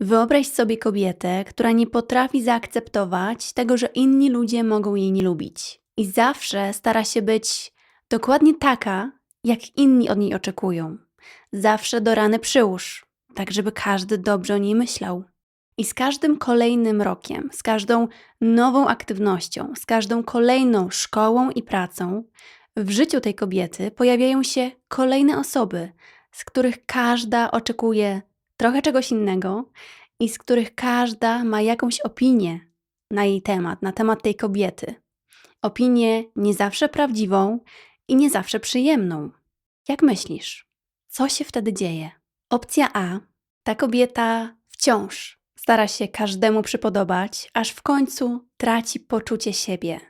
Wyobraź sobie kobietę, która nie potrafi zaakceptować tego, że inni ludzie mogą jej nie lubić. I zawsze stara się być dokładnie taka, jak inni od niej oczekują. Zawsze do rany przyłóż, tak żeby każdy dobrze o niej myślał. I z każdym kolejnym rokiem, z każdą nową aktywnością, z każdą kolejną szkołą i pracą, w życiu tej kobiety pojawiają się kolejne osoby, z których każda oczekuje trochę czegoś innego i z których każda ma jakąś opinię na jej temat, na temat tej kobiety. Opinię nie zawsze prawdziwą i nie zawsze przyjemną. Jak myślisz, co się wtedy dzieje? Opcja A. Ta kobieta wciąż stara się każdemu przypodobać, aż w końcu traci poczucie siebie,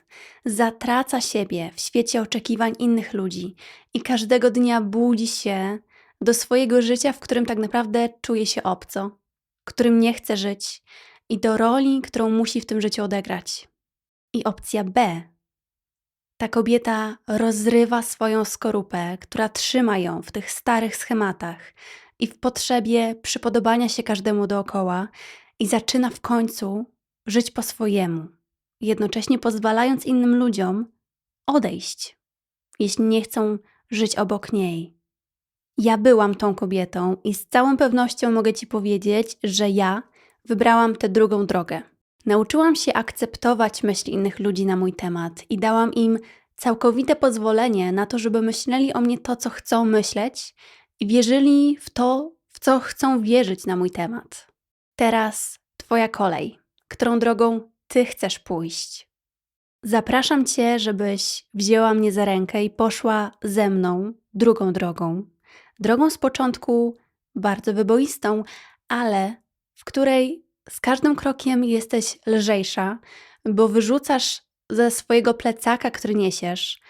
zatraca siebie w świecie oczekiwań innych ludzi i każdego dnia budzi się do swojego życia, w którym tak naprawdę czuje się obco, którym nie chce żyć i do roli, którą musi w tym życiu odegrać. I opcja B. Ta kobieta rozrywa swoją skorupę, która trzyma ją w tych starych schematach i w potrzebie przypodobania się każdemu dookoła i zaczyna w końcu żyć po swojemu, jednocześnie pozwalając innym ludziom odejść, jeśli nie chcą żyć obok niej. Ja byłam tą kobietą i z całą pewnością mogę Ci powiedzieć, że ja wybrałam tę drugą drogę. Nauczyłam się akceptować myśli innych ludzi na mój temat i dałam im całkowite pozwolenie na to, żeby myśleli o mnie to, co chcą myśleć i wierzyli w to, w co chcą wierzyć na mój temat. Teraz Twoja kolej. Którą drogą Ty chcesz pójść? Zapraszam Cię, żebyś wzięła mnie za rękę i poszła ze mną drugą drogą. Drogą z początku bardzo wyboistą, ale w której z każdym krokiem jesteś lżejsza, bo wyrzucasz ze swojego plecaka, który niesiesz,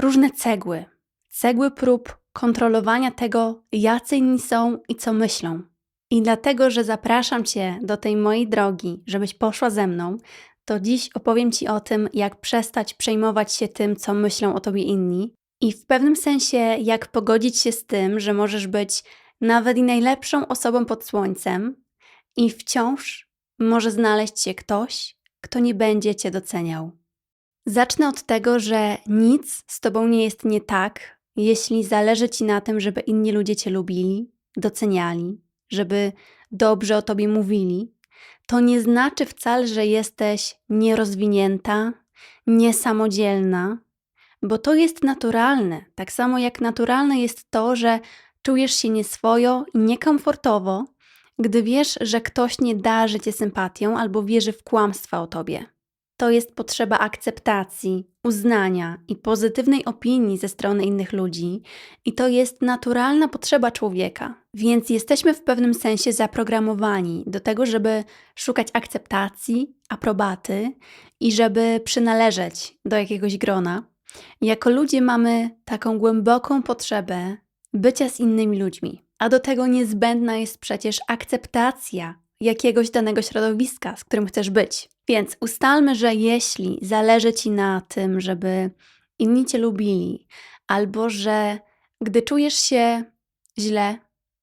różne cegły. Cegły prób kontrolowania tego, jacy inni są i co myślą. I dlatego, że zapraszam Cię do tej mojej drogi, żebyś poszła ze mną, to dziś opowiem Ci o tym, jak przestać przejmować się tym, co myślą o Tobie inni i w pewnym sensie, jak pogodzić się z tym, że możesz być nawet i najlepszą osobą pod słońcem i wciąż może znaleźć się ktoś, kto nie będzie Cię doceniał. Zacznę od tego, że nic z Tobą nie jest nie tak, jeśli zależy Ci na tym, żeby inni ludzie Cię lubili, doceniali, żeby dobrze o Tobie mówili. To nie znaczy wcale, że jesteś nierozwinięta, niesamodzielna, bo to jest naturalne. Tak samo jak naturalne jest to, że czujesz się nieswojo i niekomfortowo, gdy wiesz, że ktoś nie darzy cię sympatią albo wierzy w kłamstwa o tobie. To jest potrzeba akceptacji, uznania i pozytywnej opinii ze strony innych ludzi, i to jest naturalna potrzeba człowieka. Więc jesteśmy w pewnym sensie zaprogramowani do tego, żeby szukać akceptacji, aprobaty i żeby przynależeć do jakiegoś grona. Jako ludzie mamy taką głęboką potrzebę bycia z innymi ludźmi, a do tego niezbędna jest przecież akceptacja jakiegoś danego środowiska, z którym chcesz być. Więc ustalmy, że jeśli zależy ci na tym, żeby inni cię lubili, albo że gdy czujesz się źle,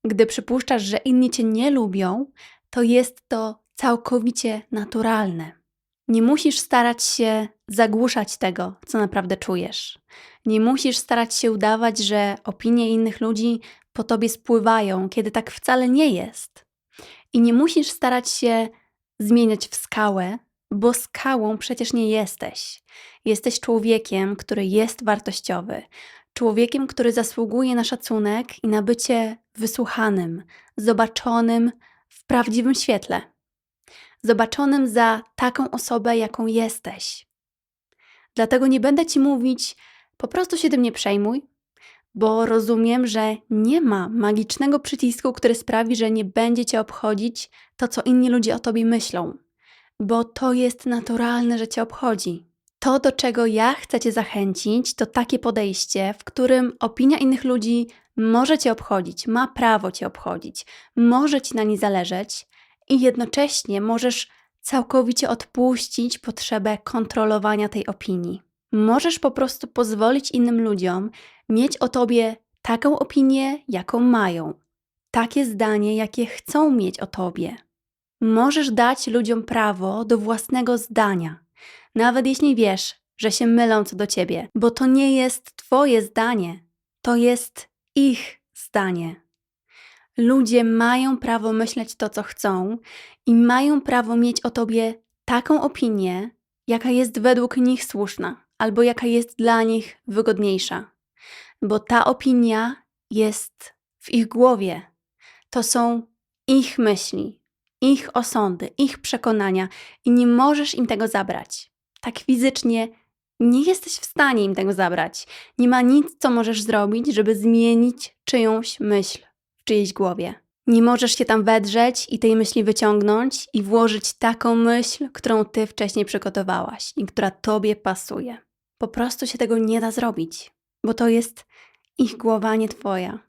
gdy przypuszczasz, że inni cię nie lubią, to jest to całkowicie naturalne. Nie musisz starać się zagłuszać tego, co naprawdę czujesz. Nie musisz starać się udawać, że opinie innych ludzi po tobie spływają, kiedy tak wcale nie jest. I nie musisz starać się zmieniać w skałę, bo skałą przecież nie jesteś. Jesteś człowiekiem, który jest wartościowy, człowiekiem, który zasługuje na szacunek i na bycie wysłuchanym, zobaczonym w prawdziwym świetle zobaczonym za taką osobę, jaką jesteś. Dlatego nie będę ci mówić, po prostu się tym nie przejmuj, bo rozumiem, że nie ma magicznego przycisku, który sprawi, że nie będzie cię obchodzić to, co inni ludzie o tobie myślą, bo to jest naturalne, że cię obchodzi. To, do czego ja chcę cię zachęcić, to takie podejście, w którym opinia innych ludzi może cię obchodzić, ma prawo cię obchodzić, może ci na nie zależeć, i jednocześnie możesz całkowicie odpuścić potrzebę kontrolowania tej opinii. Możesz po prostu pozwolić innym ludziom mieć o tobie taką opinię, jaką mają, takie zdanie, jakie chcą mieć o tobie. Możesz dać ludziom prawo do własnego zdania, nawet jeśli wiesz, że się mylą co do ciebie, bo to nie jest Twoje zdanie, to jest ich zdanie. Ludzie mają prawo myśleć to, co chcą i mają prawo mieć o tobie taką opinię, jaka jest według nich słuszna albo jaka jest dla nich wygodniejsza, bo ta opinia jest w ich głowie. To są ich myśli, ich osądy, ich przekonania i nie możesz im tego zabrać. Tak fizycznie nie jesteś w stanie im tego zabrać. Nie ma nic, co możesz zrobić, żeby zmienić czyjąś myśl czyjejś głowie. Nie możesz się tam wedrzeć i tej myśli wyciągnąć i włożyć taką myśl, którą ty wcześniej przygotowałaś i która tobie pasuje. Po prostu się tego nie da zrobić, bo to jest ich głowa, nie twoja.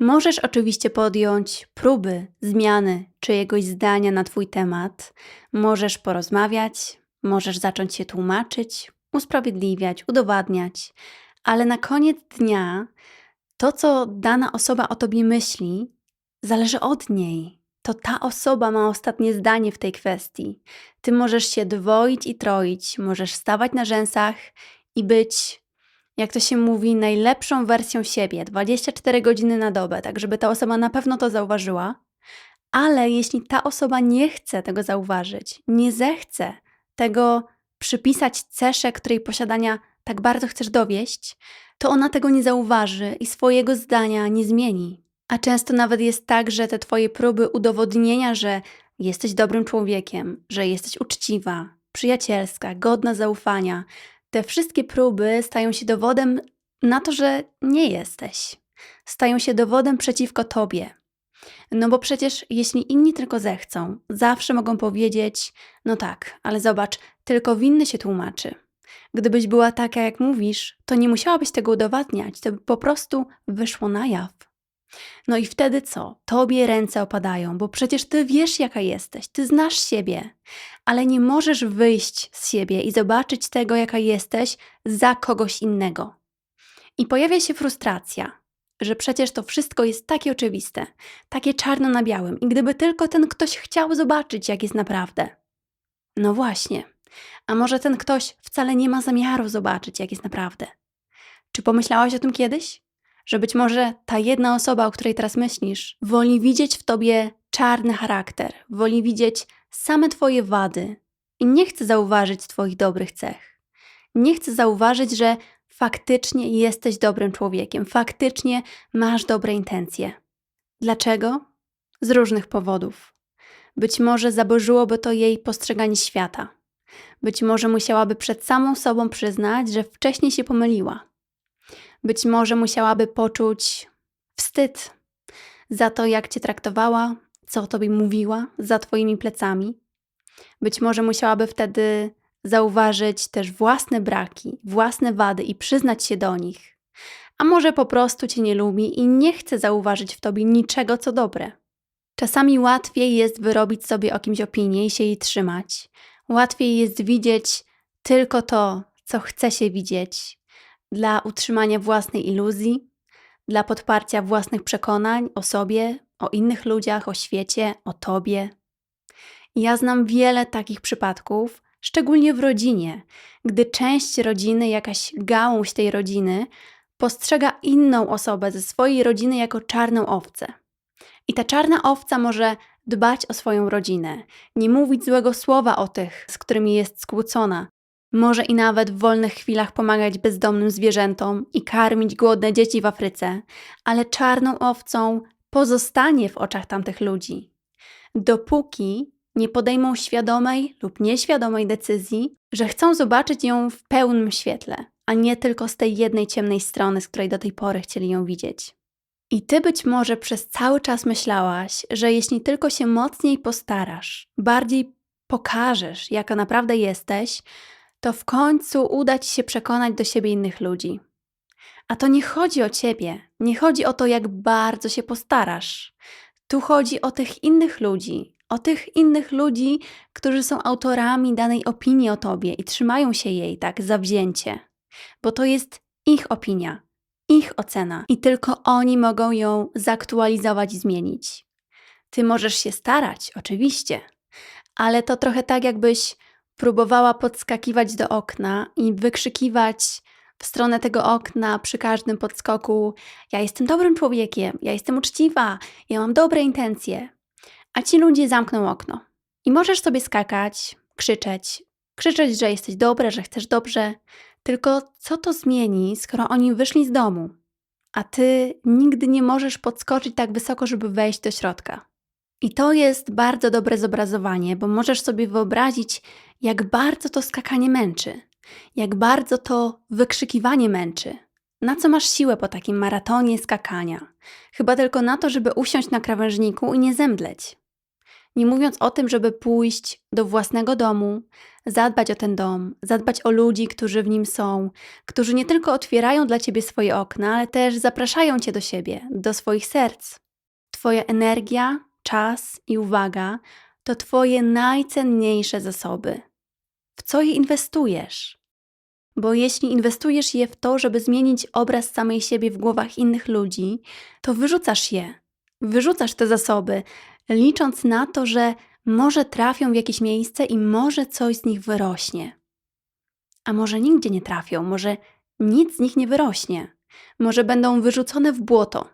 Możesz oczywiście podjąć próby zmiany czyjegoś zdania na twój temat, możesz porozmawiać, możesz zacząć się tłumaczyć, usprawiedliwiać, udowadniać, ale na koniec dnia to, co dana osoba o tobie myśli, zależy od niej. To ta osoba ma ostatnie zdanie w tej kwestii. Ty możesz się dwoić i troić, możesz stawać na rzęsach i być, jak to się mówi, najlepszą wersją siebie 24 godziny na dobę, tak żeby ta osoba na pewno to zauważyła. Ale jeśli ta osoba nie chce tego zauważyć, nie zechce tego przypisać cesze, której posiadania tak bardzo chcesz dowieść, to ona tego nie zauważy i swojego zdania nie zmieni. A często nawet jest tak, że te twoje próby udowodnienia, że jesteś dobrym człowiekiem, że jesteś uczciwa, przyjacielska, godna zaufania, te wszystkie próby stają się dowodem na to, że nie jesteś. Stają się dowodem przeciwko tobie. No bo przecież jeśli inni tylko zechcą, zawsze mogą powiedzieć: No tak, ale zobacz, tylko winny się tłumaczy. Gdybyś była taka, jak mówisz, to nie musiałabyś tego udowadniać, to by po prostu wyszło na jaw. No i wtedy co? Tobie ręce opadają, bo przecież ty wiesz, jaka jesteś, ty znasz siebie, ale nie możesz wyjść z siebie i zobaczyć tego, jaka jesteś, za kogoś innego. I pojawia się frustracja, że przecież to wszystko jest takie oczywiste, takie czarno na białym, i gdyby tylko ten ktoś chciał zobaczyć, jak jest naprawdę. No właśnie, a może ten ktoś wcale nie ma zamiaru zobaczyć, jak jest naprawdę? Czy pomyślałaś o tym kiedyś? Że być może ta jedna osoba, o której teraz myślisz, woli widzieć w tobie czarny charakter, woli widzieć same twoje wady i nie chce zauważyć twoich dobrych cech. Nie chce zauważyć, że faktycznie jesteś dobrym człowiekiem, faktycznie masz dobre intencje. Dlaczego? Z różnych powodów. Być może zaburzyłoby to jej postrzeganie świata. Być może musiałaby przed samą sobą przyznać, że wcześniej się pomyliła. Być może musiałaby poczuć wstyd za to, jak cię traktowała, co o tobie mówiła za twoimi plecami. Być może musiałaby wtedy zauważyć też własne braki, własne wady i przyznać się do nich. A może po prostu cię nie lubi i nie chce zauważyć w tobie niczego, co dobre. Czasami łatwiej jest wyrobić sobie o kimś opinię i się jej trzymać. Łatwiej jest widzieć tylko to, co chce się widzieć, dla utrzymania własnej iluzji, dla podparcia własnych przekonań o sobie, o innych ludziach, o świecie, o tobie. Ja znam wiele takich przypadków, szczególnie w rodzinie, gdy część rodziny, jakaś gałąź tej rodziny, postrzega inną osobę ze swojej rodziny jako czarną owcę. I ta czarna owca może dbać o swoją rodzinę, nie mówić złego słowa o tych, z którymi jest skłócona, może i nawet w wolnych chwilach pomagać bezdomnym zwierzętom i karmić głodne dzieci w Afryce, ale czarną owcą pozostanie w oczach tamtych ludzi. Dopóki nie podejmą świadomej lub nieświadomej decyzji, że chcą zobaczyć ją w pełnym świetle, a nie tylko z tej jednej ciemnej strony, z której do tej pory chcieli ją widzieć. I ty być może przez cały czas myślałaś, że jeśli tylko się mocniej postarasz, bardziej pokażesz, jaka naprawdę jesteś, to w końcu uda ci się przekonać do siebie innych ludzi. A to nie chodzi o ciebie, nie chodzi o to, jak bardzo się postarasz. Tu chodzi o tych innych ludzi, o tych innych ludzi, którzy są autorami danej opinii o tobie i trzymają się jej tak zawzięcie, bo to jest ich opinia, ich ocena i tylko oni mogą ją zaktualizować i zmienić. Ty możesz się starać, oczywiście, ale to trochę tak, jakbyś próbowała podskakiwać do okna i wykrzykiwać w stronę tego okna przy każdym podskoku: Ja jestem dobrym człowiekiem, ja jestem uczciwa, ja mam dobre intencje. A ci ludzie zamkną okno. I możesz sobie skakać, krzyczeć, krzyczeć, że jesteś dobra, że chcesz dobrze. Tylko co to zmieni, skoro oni wyszli z domu, a ty nigdy nie możesz podskoczyć tak wysoko, żeby wejść do środka? I to jest bardzo dobre zobrazowanie, bo możesz sobie wyobrazić, jak bardzo to skakanie męczy, jak bardzo to wykrzykiwanie męczy. Na co masz siłę po takim maratonie skakania? Chyba tylko na to, żeby usiąść na krawężniku i nie zemdleć. Nie mówiąc o tym, żeby pójść do własnego domu, zadbać o ten dom, zadbać o ludzi, którzy w nim są, którzy nie tylko otwierają dla ciebie swoje okna, ale też zapraszają cię do siebie, do swoich serc. Twoja energia, czas i uwaga to Twoje najcenniejsze zasoby. W co je inwestujesz? Bo jeśli inwestujesz je w to, żeby zmienić obraz samej siebie w głowach innych ludzi, to wyrzucasz je. Wyrzucasz te zasoby, licząc na to, że może trafią w jakieś miejsce i może coś z nich wyrośnie. A może nigdzie nie trafią, może nic z nich nie wyrośnie, może będą wyrzucone w błoto.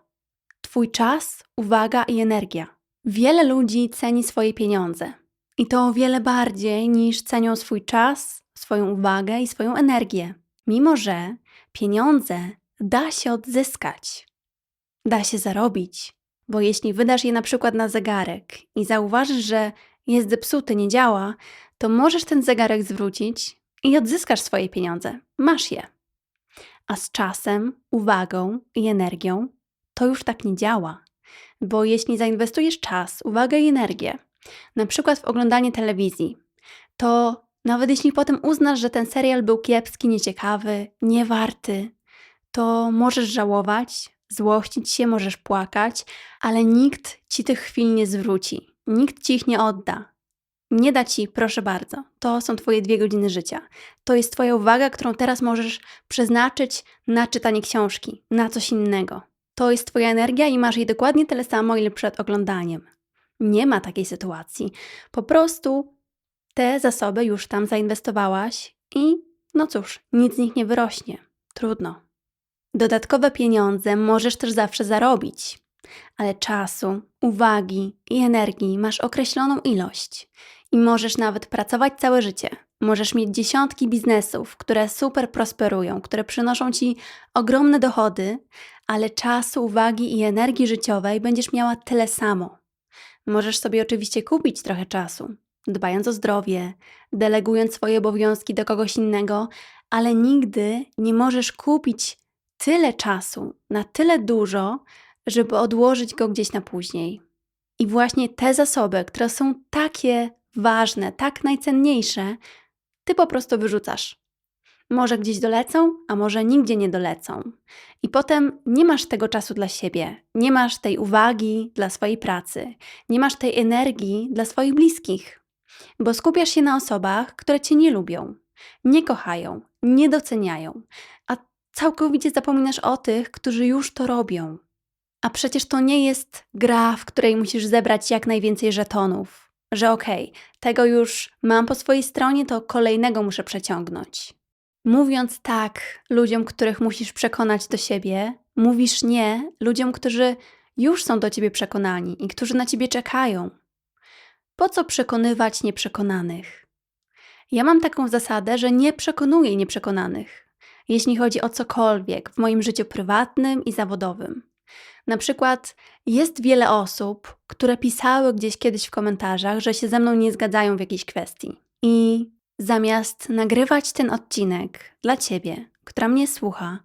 Twój czas, uwaga i energia. Wiele ludzi ceni swoje pieniądze i to o wiele bardziej niż cenią swój czas, swoją uwagę i swoją energię, mimo że pieniądze da się odzyskać, da się zarobić, bo jeśli wydasz je na przykład na zegarek i zauważysz, że jest zepsuty, nie działa, to możesz ten zegarek zwrócić i odzyskasz swoje pieniądze. Masz je. A z czasem, uwagą i energią to już tak nie działa. Bo jeśli zainwestujesz czas, uwagę i energię, na przykład w oglądanie telewizji, to nawet jeśli potem uznasz, że ten serial był kiepski, nieciekawy, niewarty, to możesz żałować, złościć się, możesz płakać, ale nikt ci tych chwil nie zwróci. Nikt ci ich nie odda. Nie da ci, proszę bardzo. To są twoje dwie godziny życia. To jest twoja uwaga, którą teraz możesz przeznaczyć na czytanie książki, na coś innego. To jest twoja energia i masz jej dokładnie tyle samo, ile przed oglądaniem. Nie ma takiej sytuacji. Po prostu te zasoby już tam zainwestowałaś i no cóż, nic z nich nie wyrośnie. Trudno. Dodatkowe pieniądze możesz też zawsze zarobić, ale czasu, uwagi i energii masz określoną ilość i możesz nawet pracować całe życie. Możesz mieć dziesiątki biznesów, które super prosperują, które przynoszą ci ogromne dochody, ale czasu, uwagi i energii życiowej będziesz miała tyle samo. Możesz sobie oczywiście kupić trochę czasu, dbając o zdrowie, delegując swoje obowiązki do kogoś innego, ale nigdy nie możesz kupić tyle czasu, na tyle dużo, żeby odłożyć go gdzieś na później. I właśnie te zasoby, które są takie ważne, tak najcenniejsze, ty po prostu wyrzucasz. Może gdzieś dolecą, a może nigdzie nie dolecą. I potem nie masz tego czasu dla siebie, nie masz tej uwagi dla swojej pracy, nie masz tej energii dla swoich bliskich, bo skupiasz się na osobach, które cię nie lubią, nie kochają, nie doceniają, a całkowicie zapominasz o tych, którzy już to robią. A przecież to nie jest gra, w której musisz zebrać jak najwięcej żetonów, że okej, okay, tego już mam po swojej stronie, to kolejnego muszę przeciągnąć. Mówiąc tak ludziom, których musisz przekonać do siebie, mówisz nie ludziom, którzy już są do ciebie przekonani i którzy na ciebie czekają. Po co przekonywać nieprzekonanych? Ja mam taką zasadę, że nie przekonuję nieprzekonanych, jeśli chodzi o cokolwiek w moim życiu prywatnym i zawodowym. Na przykład jest wiele osób, które pisały gdzieś kiedyś w komentarzach, że się ze mną nie zgadzają w jakiejś kwestii. I Zamiast nagrywać ten odcinek dla ciebie, która mnie słucha,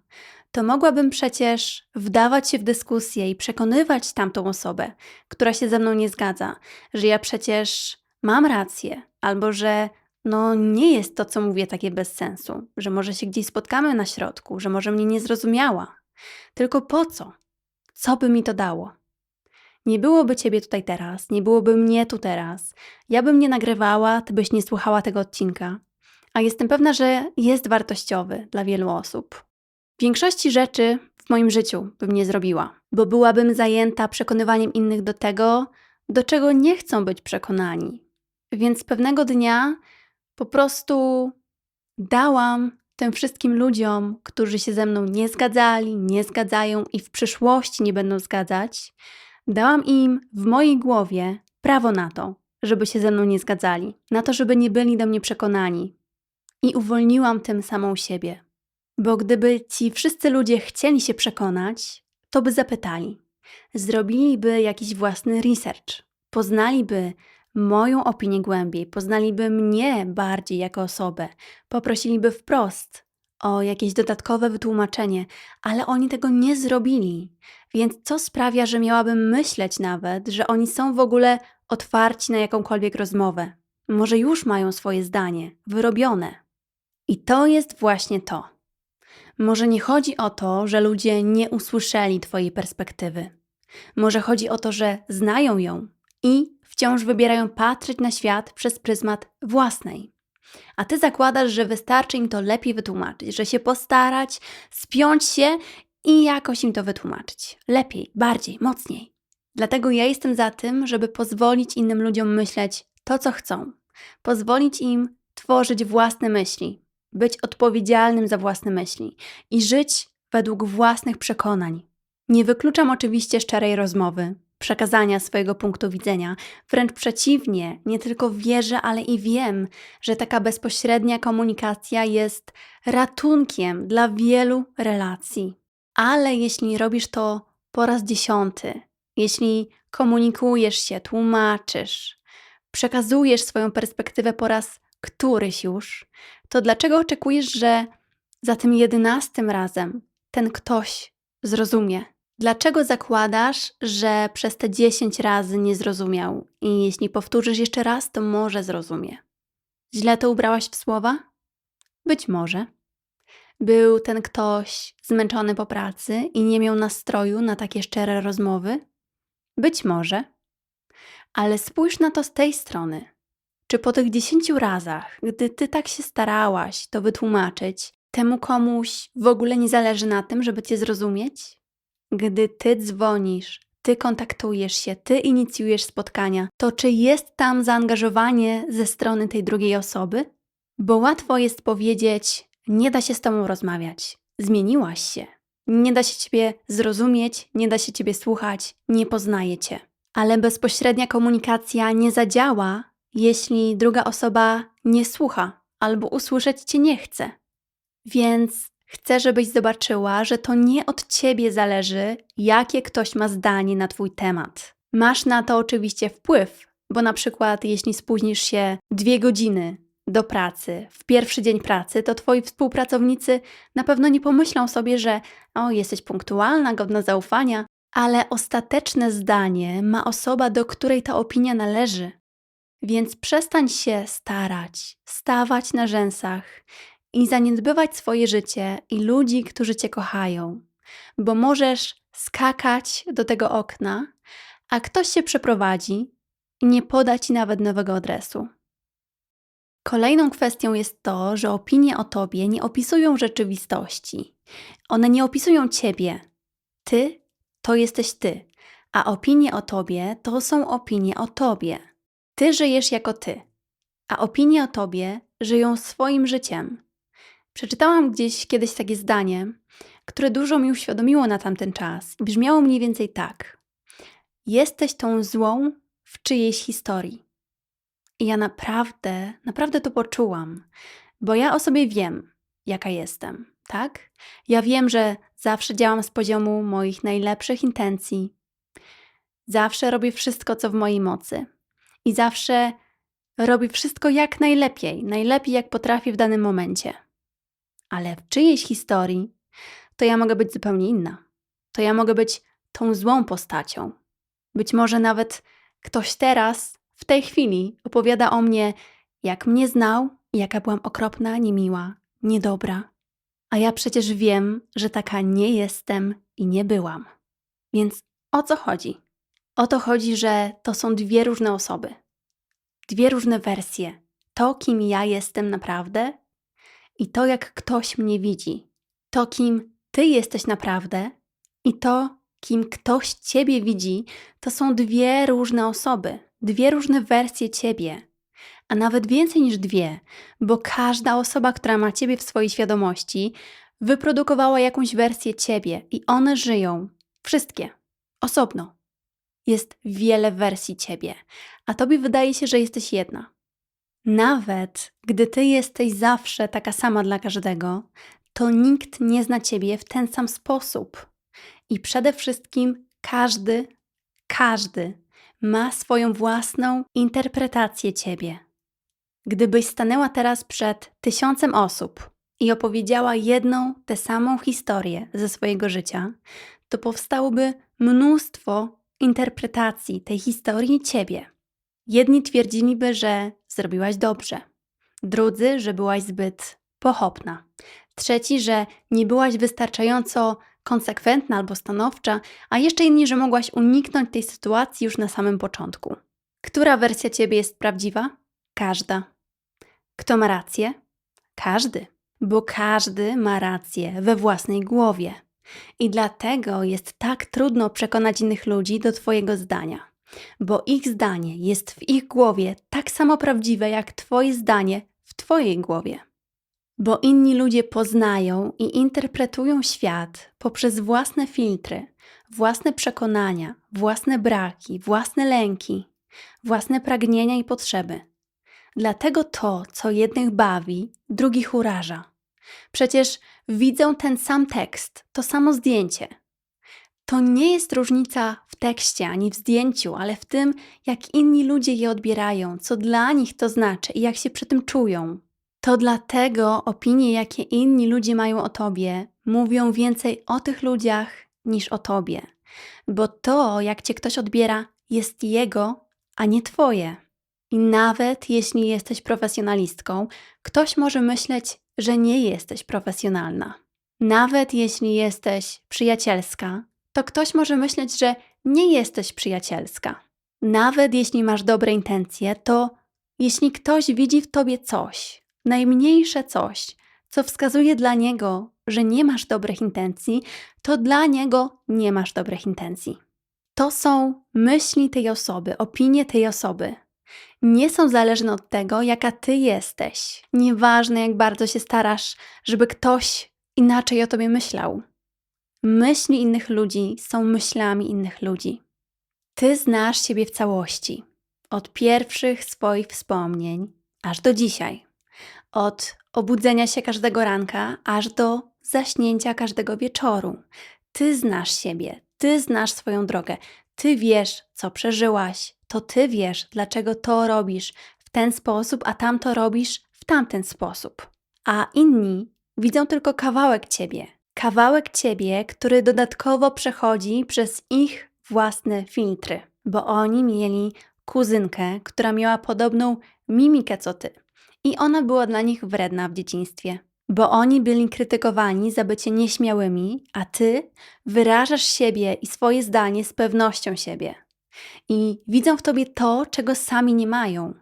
to mogłabym przecież wdawać się w dyskusję i przekonywać tamtą osobę, która się ze mną nie zgadza, że ja przecież mam rację, albo że no nie jest to, co mówię, takie bez sensu, że może się gdzieś spotkamy na środku, że może mnie nie zrozumiała. Tylko po co? Co by mi to dało? Nie byłoby ciebie tutaj teraz, nie byłoby mnie tu teraz. Ja bym nie nagrywała, ty byś nie słuchała tego odcinka. A jestem pewna, że jest wartościowy dla wielu osób. Większości rzeczy w moim życiu bym nie zrobiła, bo byłabym zajęta przekonywaniem innych do tego, do czego nie chcą być przekonani. Więc pewnego dnia po prostu dałam tym wszystkim ludziom, którzy się ze mną nie zgadzali, nie zgadzają i w przyszłości nie będą zgadzać, dałam im w mojej głowie prawo na to, żeby się ze mną nie zgadzali, na to, żeby nie byli do mnie przekonani. I uwolniłam tym samą siebie. Bo gdyby ci wszyscy ludzie chcieli się przekonać, to by zapytali, zrobiliby jakiś własny research, poznaliby moją opinię głębiej, poznaliby mnie bardziej jako osobę, poprosiliby wprost o jakieś dodatkowe wytłumaczenie, ale oni tego nie zrobili. Więc co sprawia, że miałabym myśleć nawet, że oni są w ogóle otwarci na jakąkolwiek rozmowę? Może już mają swoje zdanie, wyrobione. I to jest właśnie to. Może nie chodzi o to, że ludzie nie usłyszeli Twojej perspektywy. Może chodzi o to, że znają ją i wciąż wybierają patrzeć na świat przez pryzmat własnej. A ty zakładasz, że wystarczy im to lepiej wytłumaczyć, że się postarać, spiąć się i jakoś im to wytłumaczyć. Lepiej, bardziej, mocniej. Dlatego ja jestem za tym, żeby pozwolić innym ludziom myśleć to, co chcą. Pozwolić im tworzyć własne myśli, być odpowiedzialnym za własne myśli i żyć według własnych przekonań. Nie wykluczam oczywiście szczerej rozmowy, przekazania swojego punktu widzenia. Wręcz przeciwnie, nie tylko wierzę, ale i wiem, że taka bezpośrednia komunikacja jest ratunkiem dla wielu relacji. Ale jeśli robisz to po raz dziesiąty, jeśli komunikujesz się, tłumaczysz, przekazujesz swoją perspektywę po raz któryś już, to dlaczego oczekujesz, że za tym jedenastym razem ten ktoś zrozumie? Dlaczego zakładasz, że przez te 10 razy nie zrozumiał i jeśli powtórzysz jeszcze raz, to może zrozumie? Źle to ubrałaś w słowa? Być może. Był ten ktoś zmęczony po pracy i nie miał nastroju na takie szczere rozmowy? Być może. Ale spójrz na to z tej strony. Czy po tych dziesięciu razach, gdy ty tak się starałaś to wytłumaczyć, temu komuś w ogóle nie zależy na tym, żeby cię zrozumieć? Gdy ty dzwonisz, ty kontaktujesz się, ty inicjujesz spotkania, to czy jest tam zaangażowanie ze strony tej drugiej osoby? Bo łatwo jest powiedzieć: Nie da się z tobą rozmawiać, zmieniłaś się, nie da się ciebie zrozumieć, nie da się ciebie słuchać, nie poznaje cię. Ale bezpośrednia komunikacja nie zadziała, jeśli druga osoba nie słucha albo usłyszeć cię nie chce. Więc Chcę, żebyś zobaczyła, że to nie od ciebie zależy, jakie ktoś ma zdanie na twój temat. Masz na to oczywiście wpływ, bo na przykład jeśli spóźnisz się dwie godziny do pracy, w pierwszy dzień pracy, to twoi współpracownicy na pewno nie pomyślą sobie, że o, jesteś punktualna, godna zaufania, ale ostateczne zdanie ma osoba, do której ta opinia należy. Więc przestań się starać, stawać na rzęsach i zaniedbywać swoje życie i ludzi, którzy cię kochają, bo możesz skakać do tego okna, a ktoś się przeprowadzi i nie poda ci nawet nowego adresu. Kolejną kwestią jest to, że opinie o tobie nie opisują rzeczywistości. One nie opisują ciebie. Ty to jesteś ty, a opinie o tobie to są opinie o tobie. Ty żyjesz jako ty, a opinie o tobie żyją swoim życiem. Przeczytałam gdzieś kiedyś takie zdanie, które dużo mi uświadomiło na tamten czas brzmiało mniej więcej tak. Jesteś tą złą w czyjejś historii. I ja naprawdę, naprawdę to poczułam, bo ja o sobie wiem, jaka jestem, tak? Ja wiem, że zawsze działam z poziomu moich najlepszych intencji. Zawsze robię wszystko, co w mojej mocy. I zawsze robię wszystko jak najlepiej, najlepiej jak potrafię w danym momencie ale w czyjejś historii to ja mogę być zupełnie inna. To ja mogę być tą złą postacią. Być może nawet ktoś teraz, w tej chwili, opowiada o mnie, jak mnie znał jaka byłam okropna, niemiła, niedobra. A ja przecież wiem, że taka nie jestem i nie byłam. Więc o co chodzi? O to chodzi, że to są dwie różne osoby. Dwie różne wersje. To, kim ja jestem naprawdę i to, jak ktoś mnie widzi, to, kim ty jesteś naprawdę i to, kim ktoś ciebie widzi, to są dwie różne osoby, dwie różne wersje ciebie. a nawet więcej niż dwie, bo każda osoba, która ma ciebie w swojej świadomości, wyprodukowała jakąś wersję ciebie i one żyją. Wszystkie. Osobno. Jest wiele wersji ciebie, a tobie wydaje się, że jesteś jedna. Nawet gdy ty jesteś zawsze taka sama dla każdego, to nikt nie zna ciebie w ten sam sposób. I przede wszystkim każdy, każdy ma swoją własną interpretację ciebie. Gdybyś stanęła teraz przed tysiącem osób i opowiedziała jedną, tę samą historię ze swojego życia, to powstałoby mnóstwo interpretacji tej historii ciebie. Jedni twierdziliby, że zrobiłaś dobrze, drudzy, że byłaś zbyt pochopna, trzeci, że nie byłaś wystarczająco konsekwentna albo stanowcza, a jeszcze inni, że mogłaś uniknąć tej sytuacji już na samym początku. Która wersja ciebie jest prawdziwa? Każda. Kto ma rację? Każdy, bo każdy ma rację we własnej głowie. I dlatego jest tak trudno przekonać innych ludzi do Twojego zdania, bo ich zdanie jest w ich głowie tak samo prawdziwe jak Twoje zdanie w Twojej głowie. Bo inni ludzie poznają i interpretują świat poprzez własne filtry, własne przekonania, własne braki, własne lęki, własne pragnienia i potrzeby. Dlatego to, co jednych bawi, drugich uraża. Przecież widzą ten sam tekst, to samo zdjęcie. To nie jest różnica w tekście ani w zdjęciu, ale w tym, jak inni ludzie je odbierają, co dla nich to znaczy i jak się przy tym czują. To dlatego opinie, jakie inni ludzie mają o tobie, mówią więcej o tych ludziach niż o tobie. Bo to, jak cię ktoś odbiera, jest jego, a nie twoje. I nawet jeśli jesteś profesjonalistką, ktoś może myśleć, że nie jesteś profesjonalna. Nawet jeśli jesteś przyjacielska, to ktoś może myśleć, że nie jesteś przyjacielska. Nawet jeśli masz dobre intencje, to jeśli ktoś widzi w tobie coś, najmniejsze coś, co wskazuje dla niego, że nie masz dobrych intencji, to dla niego nie masz dobrych intencji. To są myśli tej osoby, opinie tej osoby. Nie są zależne od tego, jaka ty jesteś. Nieważne, jak bardzo się starasz, żeby ktoś inaczej o tobie myślał. Myśli innych ludzi są myślami innych ludzi. Ty znasz siebie w całości, od pierwszych swoich wspomnień aż do dzisiaj. Od obudzenia się każdego ranka, aż do zaśnięcia każdego wieczoru. Ty znasz siebie, ty znasz swoją drogę, ty wiesz, co przeżyłaś, to ty wiesz, dlaczego to robisz w ten sposób, a tamto robisz w tamten sposób. A inni widzą tylko kawałek ciebie. Kawałek ciebie, który dodatkowo przechodzi przez ich własne filtry, bo oni mieli kuzynkę, która miała podobną mimikę co ty i ona była dla nich wredna w dzieciństwie. Bo oni byli krytykowani za bycie nieśmiałymi, a ty wyrażasz siebie i swoje zdanie z pewnością siebie. I widzą w tobie to, czego sami nie mają.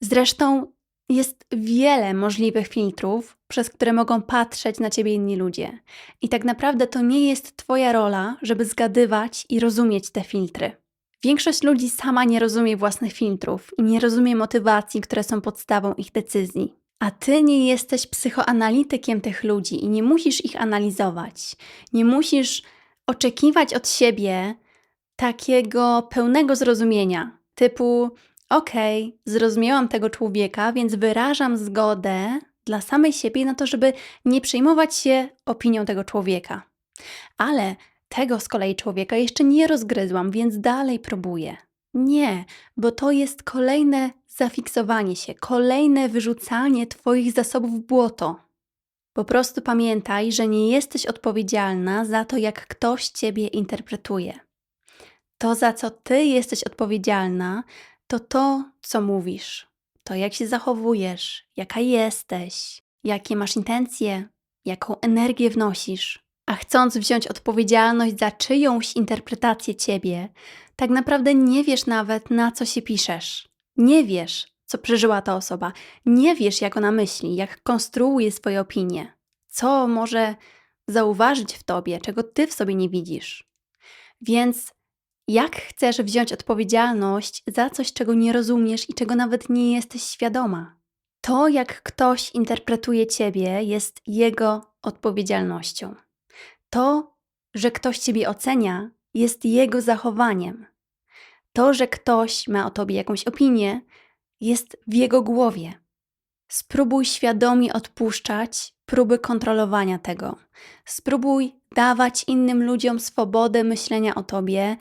Zresztą jest wiele możliwych filtrów, przez które mogą patrzeć na ciebie inni ludzie. I tak naprawdę to nie jest twoja rola, żeby zgadywać i rozumieć te filtry. Większość ludzi sama nie rozumie własnych filtrów i nie rozumie motywacji, które są podstawą ich decyzji. A ty nie jesteś psychoanalitykiem tych ludzi i nie musisz ich analizować. Nie musisz oczekiwać od siebie takiego pełnego zrozumienia, typu: Okej, okay, zrozumiałam tego człowieka, więc wyrażam zgodę dla samej siebie na to, żeby nie przejmować się opinią tego człowieka. Ale tego z kolei człowieka jeszcze nie rozgryzłam, więc dalej próbuję. Nie, bo to jest kolejne zafiksowanie się, kolejne wyrzucanie Twoich zasobów w błoto. Po prostu pamiętaj, że nie jesteś odpowiedzialna za to, jak ktoś Ciebie interpretuje. To, za co Ty jesteś odpowiedzialna, to to, co mówisz, to jak się zachowujesz, jaka jesteś, jakie masz intencje, jaką energię wnosisz. A chcąc wziąć odpowiedzialność za czyjąś interpretację ciebie, tak naprawdę nie wiesz nawet, na co się piszesz. Nie wiesz, co przeżyła ta osoba, nie wiesz, jak ona myśli, jak konstruuje swoje opinie, co może zauważyć w tobie, czego ty w sobie nie widzisz. Więc Jak chcesz wziąć odpowiedzialność za coś, czego nie rozumiesz i czego nawet nie jesteś świadoma? To, jak ktoś interpretuje ciebie, jest jego odpowiedzialnością. To, że ktoś ciebie ocenia, jest jego zachowaniem. To, że ktoś ma o tobie jakąś opinię, jest w jego głowie. Spróbuj świadomie odpuszczać próby kontrolowania tego. Spróbuj dawać innym ludziom swobodę myślenia o tobie,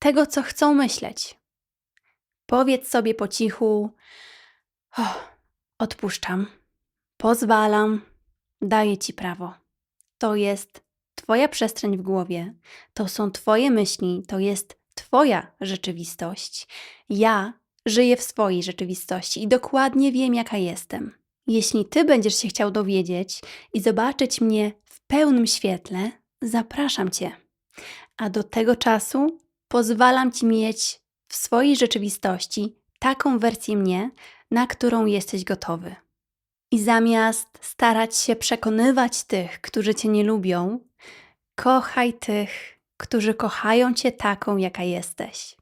tego, co chcą myśleć. Powiedz sobie po cichu: "Och, Odpuszczam, pozwalam, daję ci prawo. To jest Twoja przestrzeń w głowie, to są Twoje myśli, to jest Twoja rzeczywistość. Ja żyję w swojej rzeczywistości i dokładnie wiem, jaka jestem. Jeśli Ty będziesz się chciał dowiedzieć i zobaczyć mnie w pełnym świetle, zapraszam Cię. A do tego czasu pozwalam Ci mieć w swojej rzeczywistości taką wersję mnie, na którą jesteś gotowy. I zamiast starać się przekonywać tych, którzy Cię nie lubią, kochaj tych, którzy kochają Cię taką, jaka jesteś.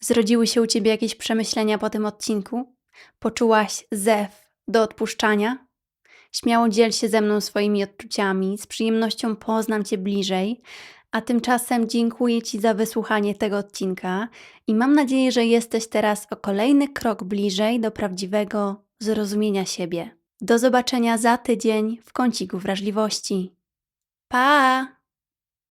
Zrodziły się u Ciebie jakieś przemyślenia po tym odcinku? Poczułaś zew do odpuszczania? Śmiało dziel się ze mną swoimi odczuciami, z przyjemnością poznam Cię bliżej, a tymczasem dziękuję Ci za wysłuchanie tego odcinka i mam nadzieję, że jesteś teraz o kolejny krok bliżej do prawdziwego zrozumienia siebie. Do zobaczenia za tydzień w kąciku wrażliwości. Pa!